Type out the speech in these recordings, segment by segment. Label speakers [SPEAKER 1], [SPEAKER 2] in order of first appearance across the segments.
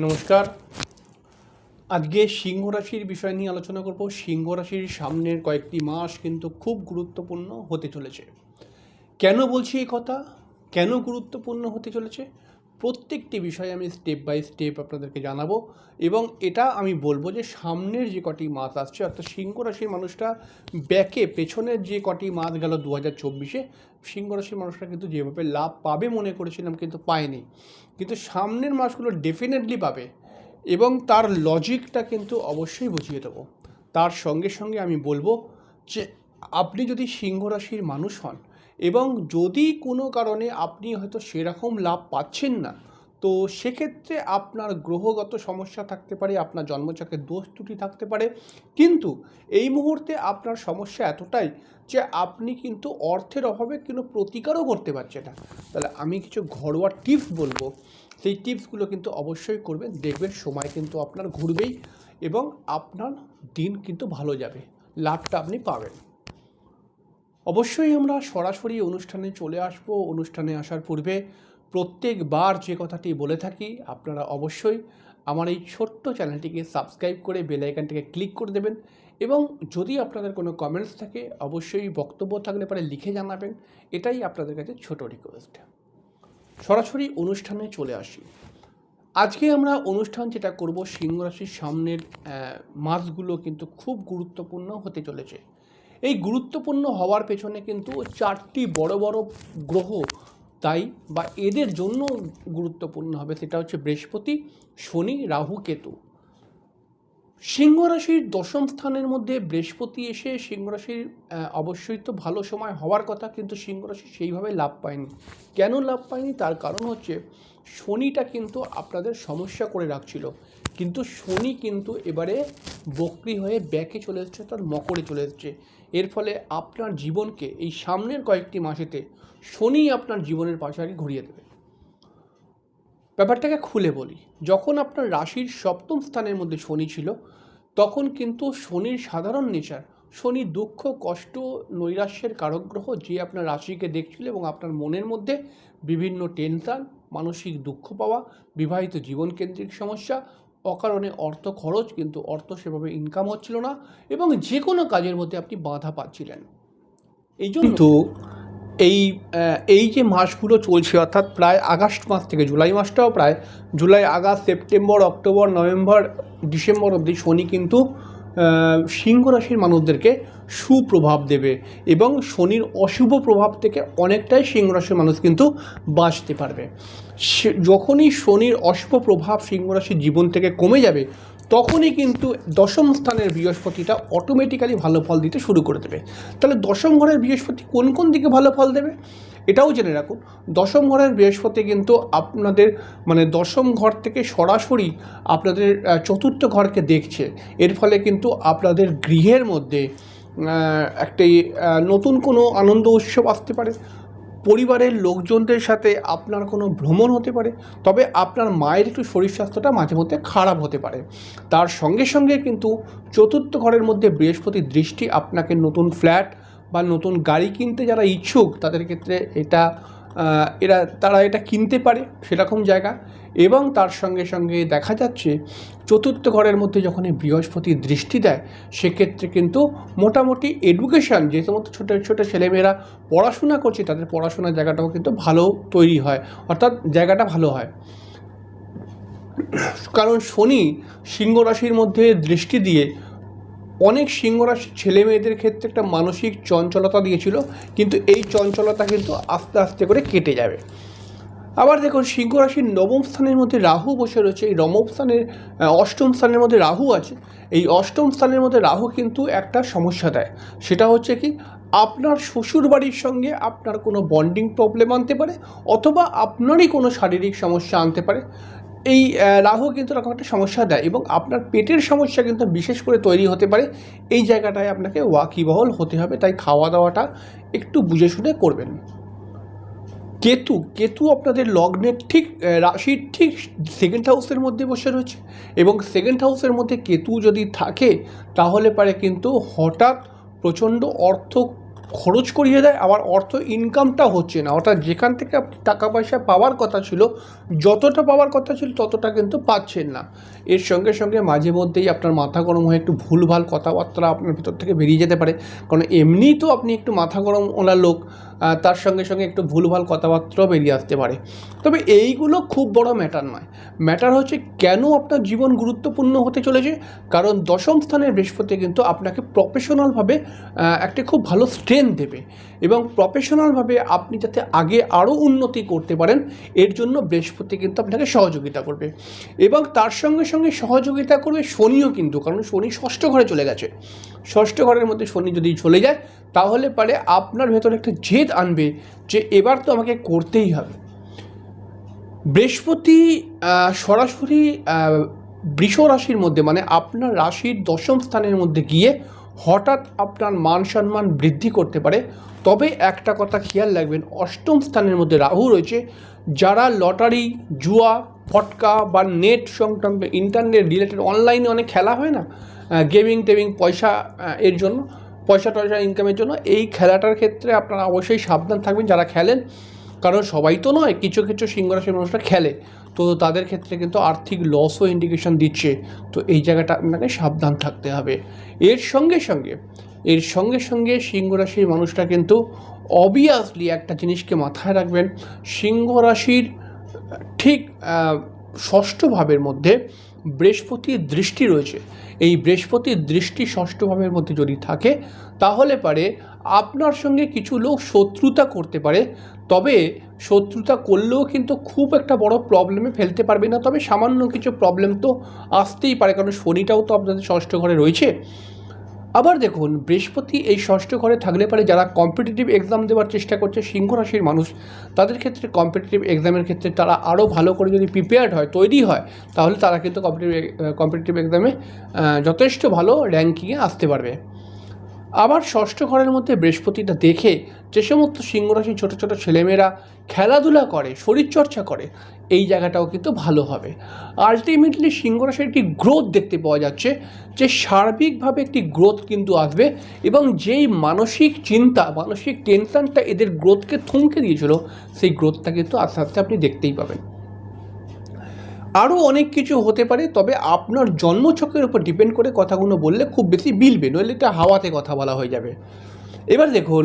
[SPEAKER 1] নমস্কার। আজকে সিংহ রাশির বিষয় নিয়ে আলোচনা করব। সিংহ রাশির সামনের কয়েকটি মাস কিন্তু খুব গুরুত্বপূর্ণ হতে চলেছে। কেন বলছি এই কথা? কেন গুরুত্বপূর্ণ হতে চলেছে? প্রত্যেকটি বিষয়ে আমি স্টেপ বাই স্টেপ আপনাদেরকে জানাব এবং এটা আমি বলব যে সামনের যে কটি মাস আসছে, অর্থাৎ সিংহ রাশির মানুষটা ব্যাকে পেছনের যে কটি মাস গেল দু হাজার চব্বিশে সিংহ রাশির মানুষরা কিন্তু যেভাবে লাভ পাবে মনে করেছিলাম কিন্তু পায়নি। কিন্তু সামনের মাসগুলো ডেফিনেটলি পাবে এবং তার লজিকটা কিন্তু অবশ্যই বুঝিয়ে দেবো। তার সঙ্গে সঙ্গে আমি বলব যে আপনি যদি সিংহ রাশির মানুষ হন এবং যদি কোনো কারণে আপনি হয়তো সেরকম লাভ পাচ্ছেন না, তো সেক্ষেত্রে আপনার গ্রহগত সমস্যা থাকতে পারে, আপনার জন্মচক্রের দোষ ত্রুটি থাকতে পারে। কিন্তু এই মুহূর্তে আপনার সমস্যা এতটাই যে আপনি কিন্তু অর্থের অভাবে কোনো প্রতিকারও করতে পারছেন না। তাহলে আমি কিছু ঘরোয়া টিপস বলব। সেই টিপসগুলো কিন্তু অবশ্যই করবেন, দেখবেন সময় কিন্তু আপনার ঘুরবেই এবং আপনার দিন কিন্তু ভালো যাবে। লাভটা আপনি পাবেন। অবশ্যই আমরা সরাসরি অনুষ্ঠানে চলে আসব। অনুষ্ঠানে আসার পূর্বে প্রত্যেকবার যে কথাটি বলে থাকি, আপনারা অবশ্যই আমার এই ছোট্ট চ্যানেলটিকে সাবস্ক্রাইব করে বেল আইকনটিকে ক্লিক করে দেবেন এবং যদি আপনাদের কোনো কমেন্টস থাকে, অবশ্যই বক্তব্য থাকলে পরে লিখে জানাবেন। এটাই আপনাদের কাছে ছোট রিকোয়েস্ট সরাসরি অনুষ্ঠানে চলে আসি। আজকে আমরা অনুষ্ঠান যেটা করব সিংহ রাশির সামনের মাসগুলো কিন্তু খুব গুরুত্বপূর্ণ হতে চলেছে। এই গুরুত্বপূর্ণ হওয়ার পেছনে কিন্তু চারটি বড় বড় গ্রহ তাই বা এদের জন্য গুরুত্বপূর্ণ হবে। সেটা হচ্ছে বৃহস্পতি, শনি, রাহু, কেতু। সিংহ রাশির দশম স্থানের মধ্যে বৃহস্পতি এসে সিংহ রাশির অবশ্যই তো ভালো সময় হওয়ার কথা, কিন্তু সিংহ রাশি সেইভাবে লাভ পায়নি। কেন লাভ পায়নি? তার কারণ হচ্ছে শনিটা কিন্তু আপনাদের সমস্যা করে রাখছিল। কিন্তু শনি কিন্তু এবারে বক্রি হয়ে ব্যাকে চলে এসেছে তার মকরে চলে এসেছে। এর ফলে আপনার জীবনকে এই সামনের কয়েকটি মাসেতে শনি আপনার জীবনের পাশাপাশি ঘুরিয়ে দেবে। ব্যাপারটাকে খুলে বলি, যখন আপনার রাশির সপ্তম স্থানের মধ্যে শনি ছিল, তখন কিন্তু শনির সাধারণ নেচার, শনি দুঃখ, কষ্ট, নৈরাশ্যের কারক গ্রহ যে আপনার রাশিকে দেখছিল এবং আপনার মনের মধ্যে বিভিন্ন টেনশন, মানসিক দুঃখ পাওয়া, বিবাহিত জীবনকেন্দ্রিক সমস্যা অকারণে অর্থ খরচ কিন্তু অর্থ সেভাবে ইনকাম হচ্ছিল না এবং যে কোনো কাজের মধ্যে আপনি বাধা পাচ্ছিলেন। এই জন্য এই এই যে মাসগুলো চলছে, অর্থাৎ প্রায় আগস্ট মাস থেকে জুলাই মাসটাও প্রায়, July, August, September, October, November, December অবধি শনি কিন্তু সিংহ রাশির মানুষদেরকে সুপ্রভাব দেবে এবং শনির অশুভ প্রভাব থেকে অনেকটাই সিংহ রাশির মানুষ কিন্তু বাঁচতে পারবে। যখনই শনির অশুভ প্রভাব সিংহ রাশির জীবন থেকে কমে যাবে, তখনই কিন্তু দশম স্থানের বৃহস্পতিটা অটোমেটিক্যালি ভালো ফল দিতে শুরু করে দেবে। তাহলে দশম ঘরের বৃহস্পতি কোন কোন দিকে ভালো ফল দেবে? এটাও জেনে রাখুন, দশম ঘরের বৃহস্পতি কিন্তু আপনাদের মানে দশম ঘর থেকে সরাসরি আপনাদের চতুর্থ ঘরকে দেখছে। এর ফলে কিন্তু আপনাদের গৃহের মধ্যে একটি নতুন কোনো আনন্দ উৎসব আসতে পারে। পরিবারের লোকজনদের সাথে আপনার কোনো ভ্রমণ হতে পারে, তবে আপনার মায়ের একটু শরীর স্বাস্থ্যটা মাঝে মধ্যে খারাপ হতে পারে। তার সঙ্গে সঙ্গে কিন্তু চতুর্থ ঘরের মধ্যে বৃহস্পতির দৃষ্টি আপনাকে নতুন ফ্ল্যাট বা নতুন গাড়ি কিনতে যারা ইচ্ছুক, তাদের ক্ষেত্রে এটা এরা, তারা এটা কিনতে পারে সেরকম জায়গা। এবং তার সঙ্গে সঙ্গে দেখা যাচ্ছে, চতুর্থ ঘরের মধ্যে যখন এই বৃহস্পতি দৃষ্টি দেয়, সেক্ষেত্রে কিন্তু মোটামুটি এডুকেশন যে সমস্ত ছোটো ছোটো ছেলেমেয়েরা পড়াশোনা করছে, তাদের পড়াশোনার জায়গাটাও কিন্তু ভালো তৈরি হয়। অর্থাৎ জায়গাটা ভালো হয়। কারণ শনি সিংহ রাশির মধ্যে দৃষ্টি দিয়ে অনেক সিংহ রাশির ছেলে মেয়েদের ক্ষেত্রে একটা মানসিক চঞ্চলতা দিয়েছিল, কিন্তু এই চঞ্চলতা কিন্তু আস্তে আস্তে করে কেটে যাবে। আবার দেখুন, সিংহ রাশির নবম স্থানের মধ্যে রাহু বসে রয়েছে। এই নবম স্থানের অষ্টম স্থানের মধ্যে রাহু আছে। এই অষ্টম স্থানের মধ্যে রাহু কিন্তু একটা সমস্যা দেয়। সেটা হচ্ছে কি, আপনার শ্বশুর বাড়ির সঙ্গে আপনার কোনো বন্ডিং প্রবলেম আনতে পারে, অথবা আপনারই কোনো শারীরিক সমস্যা আনতে পারে। এই রাহু কিন্তু এরকম একটা সমস্যা দেয় এবং আপনার পেটের সমস্যা কিন্তু বিশেষ করে তৈরি হতে পারে। এই জায়গাটায় আপনাকে ওয়াকিবহল হতে হবে, তাই খাওয়া দাওয়াটা একটু বুঝে শুনে করবেন। কেতু কেতু আপনাদের লগ্নের ঠিক রাশির ঠিক সেকেন্ড হাউসের মধ্যে বসে রয়েছে এবং সেকেন্ড হাউসের মধ্যে কেতু যদি থাকে, তাহলে পারে কিন্তু হঠাৎ প্রচণ্ড অর্থ খরচ করিয়ে দেয়, আবার অর্থ ইনকামটা হচ্ছে না। অর্থাৎ যেখান থেকে আপনি টাকা পয়সা পাওয়ার কথা ছিল, যতটা পাওয়ার কথা ছিল, ততটা কিন্তু পাচ্ছেন না। এর সঙ্গে সঙ্গে মাঝে মধ্যেই আপনার মাথা গরম হয়ে একটু ভুলভাল কথাবার্তা আপনার ভিতর থেকে বেরিয়ে যেতে পারে। কারণ এমনিই তো আপনি একটু মাথা গরম ওনার লোক তার সঙ্গে সঙ্গে একটু ভুলভাল কথাবার্তাও বেরিয়ে আসতে পারে। তবে এইগুলো খুব বড় ম্যাটার নয়। ম্যাটার হচ্ছে কেন আপনার জীবন গুরুত্বপূর্ণ হতে চলেছে? কারণ দশম স্থানের বৃহস্পতি কিন্তু আপনাকে প্রফেশনালভাবে একটা খুব ভালো স্ট্রেংথ দেবে এবং প্রফেশনালভাবে আপনি যাতে আগে আরও উন্নতি করতে পারেন, এর জন্য বৃহস্পতি কিন্তু আপনাকে সহযোগিতা করবে। এবং তার সঙ্গে সঙ্গে সহযোগিতা করবে শনিও কিন্তু, কারণ শনি ষষ্ঠ ঘরে চলে গেছে। ষষ্ঠ ঘরের মধ্যে শনি যদি চলে যায়, তাহলে পারে আপনার ভেতরে একটা জেদ আনবে যে এবার তো আমাকে করতেই হবে। বৃহস্পতি সরাসরি বৃষ রাশির মধ্যে মানে আপনার রাশির দশম স্থানের মধ্যে গিয়ে হঠাৎ আপনার মান সম্মান বৃদ্ধি করতে পারে, তবে একটা কথা খেয়াল রাখবেন, অষ্টম স্থানের মধ্যে রাহু রয়েছে, যারা লটারি, জুয়া, ফটকা বা নেট সংক্রান্ত ইন্টারনেট রিলেটেড অনলাইনে অনেক খেলা হয় না গেমিং টেমিং পয়সা এর জন্য, পয়সা টয়সা ইনকামের জন্য, এই খেলাটার ক্ষেত্রে আপনারা অবশ্যই সাবধান থাকবেন, যারা খেলেন কারণ সবাই তো নয়, কিছু কিছু সিংহরাশির মানুষরা খেলে। তো তাদের ক্ষেত্রে কিন্তু আর্থিক লসও ইন্ডিকেশন দিচ্ছে। তো এই জায়গাটা আপনাকে সাবধান থাকতে হবে। এর সঙ্গে সঙ্গে, এর সঙ্গে সঙ্গে সিংহ রাশির মানুষরা কিন্তু অবভিয়াসলি একটা জিনিসকে মাথায় রাখবেন। সিংহ রাশির ঠিক ষষ্ঠ ভাবের মধ্যে বৃহস্পতির দৃষ্টি রয়েছে। এই বৃহস্পতির দৃষ্টি ষষ্ঠভাবের মধ্যে যদি থাকে, তাহলে পারে আপনার সঙ্গে কিছু লোক শত্রুতা করতে পারে। তবে শত্রুতা করলেও কিন্তু খুব একটা বড় প্রবলেমে ফেলতে পারবে না। তবে সামান্য কিছু প্রবলেম তো আসতেই পারে, কারণ শনিটাও তো আপনাদের ষষ্ঠ ঘরে রয়েছে। আবার দেখুন, বৃহস্পতি এই ষষ্ঠ ঘরে থাকলে পারে যারা কম্পিটিটিভ এক্সাম দেওয়ার চেষ্টা করছে, সিংহ রাশির মানুষ, তাদের ক্ষেত্রে কম্পিটিটিভ এক্সামের ক্ষেত্রে তারা আরও ভালো করে যদি প্রিপেয়ার্ড হয়, তৈরি হয়, তাহলে তারা কিন্তু কম্পিটিটিভ কম্পিটিটিভ এক্সামে যথেষ্ট ভালো র্যাঙ্কিংয়ে আসতে পারবে। আবার ষষ্ঠ ঘরের মধ্যে বৃহস্পতিটা দেখে যে সমস্ত সিংহরাশি ছোটো ছোটো ছেলেমেয়েরা খেলাধুলা করে, শরীরচর্চা করে এই জায়গাটাও কিন্তু ভালো হবে। আলটিমেটলি সিংহরাশির একটি গ্রোথ দেখতে পাওয়া যাচ্ছে, যে সার্বিকভাবে একটি গ্রোথ কিন্তু আসবে এবং যেই মানসিক চিন্তা, মানসিক টেনশনটা এদের গ্রোথকে থমকে দিয়েছিল, সেই গ্রোথটা কিন্তু আস্তে আস্তে আপনি দেখতেই পাবেন। আরও অনেক কিছু হতে পারে, তবে আপনার জন্মছকের উপর ডিপেন্ড করে কথাগুলো বললে খুব বেশি বিলবে নইলে এটা হাওয়াতে কথা বলা হয়ে যাবে। এবার দেখুন,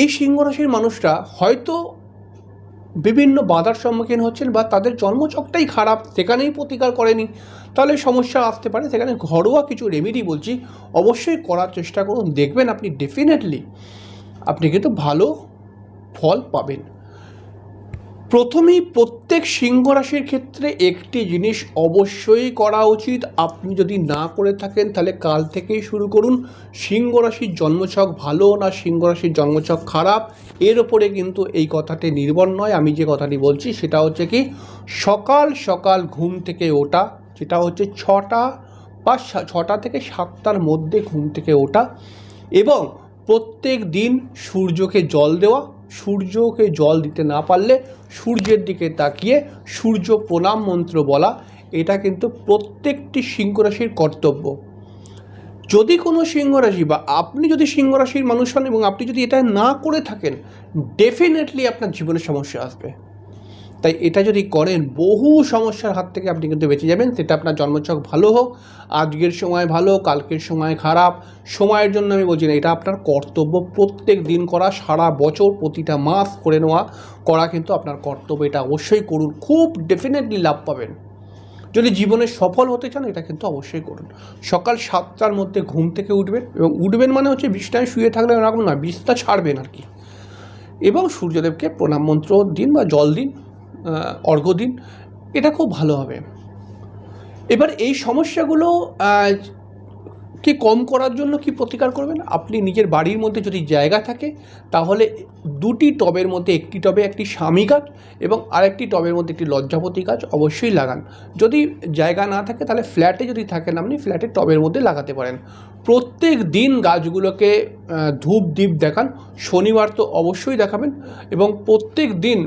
[SPEAKER 1] এই সিংহ রাশির মানুষরা হয়তো বিভিন্ন বাধার সম্মুখীন হচ্ছেন বা তাদের জন্মচকটাই খারাপ, সেখানেই প্রতিকার করেনি। তাহলে সমস্যা আসতে পারে। সেখানে ঘরোয়া কিছু রেমেডি বলছি, অবশ্যই করার চেষ্টা করুন। দেখবেন আপনি ডেফিনেটলি আপনি কিন্তু ভালো ফল পাবেন। প্রথমেই প্রত্যেক সিংহ রাশির ক্ষেত্রে একটি জিনিস অবশ্যই করা উচিত। আপনি যদি না করে থাকেন, তাহলে কাল থেকেই শুরু করুন। সিংহ রাশির জন্মছক ভালো না সিংহ রাশির জন্মছক খারাপ, এর ওপরে কিন্তু এই কথাটি নির্ভর নয়। আমি যে কথাটি বলছি, সেটা হচ্ছে কি, সকাল সকাল ঘুম থেকে ওঠা, যেটা হচ্ছে ছটা বা ছটা থেকে সাতটার মধ্যে ঘুম থেকে ওঠা এবং প্রত্যেক দিন সূর্যকে জল দেওয়া সূর্যকে জল দিতে না পারলে সূর্যের দিকে তাকিয়ে সূর্য প্রণাম মন্ত্র বলা, এটা কিন্তু প্রত্যেকটি সিংহ রাশির কর্তব্য। যদি কোনো সিংহরাশি বা আপনি যদি সিংহ রাশির মানুষ হন এবং আপনি যদি এটা না করে থাকেন ডেফিনেটলি আপনার জীবনে সমস্যা আসবে। তাই এটা যদি করেন, বহু সমস্যার হাত থেকে আপনি কিন্তু বেঁচে যাবেন। সেটা আপনার জন্মছক ভালো হোক, আজকের সময় ভালো কালকের সময় খারাপ, সময়ের জন্য আমি বলছি না, এটা আপনার কর্তব্য। প্রত্যেক দিন করা, সারা বছর প্রতিটা মাস করে নেওয়া, করা কিন্তু আপনার কর্তব্য। এটা অবশ্যই করুন। খুব ডেফিনেটলি লাভ পাবেন। যদি জীবনে সফল হতে চান, এটা কিন্তু অবশ্যই করুন। সকাল সাতটার মধ্যে ঘুম থেকে উঠবেন এবং উঠবেন মানে হচ্ছে বিছনায় শুয়ে থাকলে এরকম না বিছনা ছাড়বেন আর কি। এবং সূর্যদেবকে প্রণাম মন্ত্র দিন বা জল দিন। অর্ঘ্য দিন এটা খুব ভালো হবে। এবার এই সমস্যাগুলো কে কম করার জন্য কি প্রতিকার করবেন? আপনি নিজের বাড়ির মধ্যে যদি জায়গা থাকে, তাহলে দুটি টবের মধ্যে, একটি টবে একটি স্বামী গাছ এবং আরেকটি টবের মধ্যে একটি লজ্জাপতি গাছ অবশ্যই লাগান। যদি জায়গা না থাকে, তাহলে ফ্ল্যাটে যদি থাকেন আপনি ফ্ল্যাটের টবের মধ্যে লাগাতে পারেন। প্রত্যেক দিন গাছগুলোকে ধূপ দ্বীপ দেখান, শনিবার তো অবশ্যই দেখাবেন এবং প্রত্যেক দিন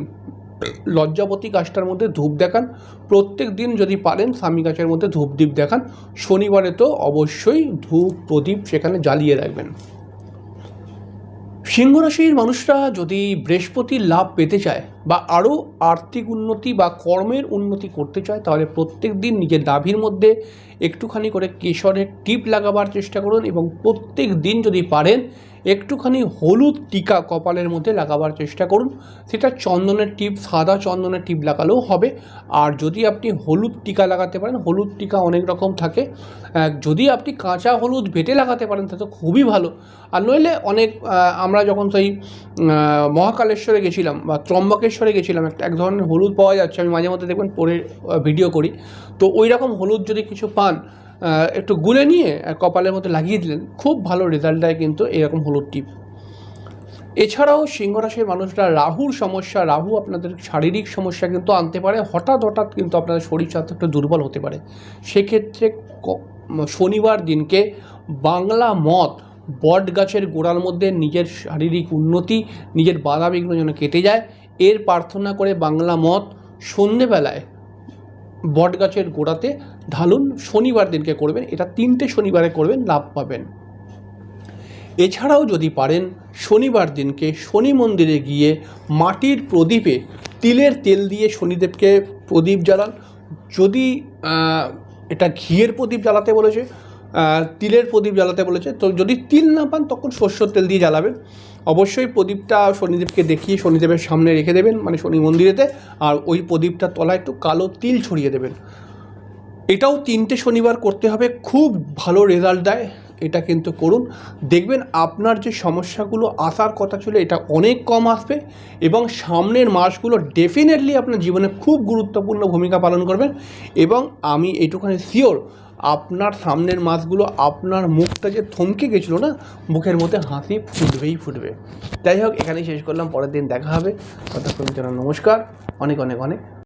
[SPEAKER 1] লজ্জাপতি গাছটার মধ্যে ধূপ দেখান। প্রত্যেক দিন যদি পারেন স্বামী গাছের মধ্যে ধূপ দ্বীপ দেখান। শনিবারে তো অবশ্যই ধূপ প্রদীপ সেখানে জ্বালিয়ে রাখবেন। সিংহ রাশির মানুষরা যদি বৃহস্পতির লাভ পেতে চায় বা আরও আর্থিক উন্নতি বা কর্মের উন্নতি করতে চায়, তাহলে প্রত্যেক দিন নিজের দাভির মধ্যে একটুখানি করে কেশরের টিপ লাগাবার চেষ্টা করুন এবং প্রত্যেক দিন যদি পারেন একটুখানি হলুদ টিকা কপালের মধ্যে লাগাবার চেষ্টা করুন। সেটা চন্দনের টিপ, সাদা চন্দনের টিপ লাগালেও হবে। আর যদি আপনি হলুদ টিকা লাগাতে পারেন, হলুদ টিকা অনেক রকম থাকে। যদি আপনি কাঁচা হলুদ বেটে লাগাতে পারেন তাহলে তো খুবই ভালো। আর নইলে অনেক আমরা যখন সেই মহাকালেশ্বরে গেছিলাম বা ত্রম্বকেশ্বরে গেছিলাম, একটা, এক ধরনের হলুদ পাওয়া যাচ্ছে, আমি মাঝে মধ্যে দেখবেন পরে ভিডিও করি। তো ওই রকম হলুদ যদি কিছু পান একটু গুলে নিয়ে আহ, কপালের মধ্যে লাগিয়ে দিলেন। খুব ভালো রেজাল্ট দেয় কিন্তু এরকম হলুদ টিপ। এছাড়াও সিংহ রাশির মানুষরা রাহুর সমস্যা রাহু আপনাদের শারীরিক সমস্যা কিন্তু আনতে পারে। হঠাৎ হঠাৎ কিন্তু আপনাদের শরীর স্বাস্থ্য একটু দুর্বল হতে পারে। সেক্ষেত্রে শনিবার দিনকে বাংলা মত বট গাছের গোড়ার মধ্যে নিজের শারীরিক উন্নতি নিজের বাধা বিঘ্ন যেন কেটে যায়। এর প্রার্থনা করে বাংলা মত সন্ধেবেলায় বট গাছের গোড়াতে ঢালুন, শনিবার দিনকে করবেন, এটা তিনটে শনিবারে করবেন, লাভ পাবেন। এছাড়াও যদি পারেন, শনিবার দিনকে শনি মন্দিরে গিয়ে মাটির প্রদীপে তিলের তেল দিয়ে শনিদেবকে প্রদীপ জ্বালান। যদি এটা ঘিয়ের প্রদীপ জ্বালাতে বলেছে তিলের প্রদীপ জ্বালাতে বলেছে, তো যদি তিল না পান, তখন সর্ষের তেল দিয়ে জ্বালাবেন। অবশ্যই প্রদীপটা শনিদেবকে দেখিয়ে শনিদেবের সামনে রেখে দেবেন মানে শনি মন্দিরেতে, আর ওই প্রদীপটার তলায় একটু কালো তিল ছড়িয়ে দেবেন। এটাও তিনটে শনিবার করতে হবে, খুব ভালো রেজাল্ট দেয়, এটা কিন্তু করুন। দেখবেন আপনার যে সমস্যাগুলো আসার কথা ছিল, এটা অনেক কম আসবে, এবং সামনের মাসগুলো ডেফিনেটলি আপনার জীবনে খুব গুরুত্বপূর্ণ ভূমিকা পালন করবেন এবং আমি এইটুখানি শিওর আপনার সামনের মাছগুলো আপনার মুখটা যে থমকে গেছিল না, মুখের মধ্যে হাসি ফুটবেই ফুটবে। যাই হোক, এখানেই শেষ করলাম, পরের দিন দেখা হবে। ততক্ষণ জন্য নমস্কার, অনেক অনেক অনেক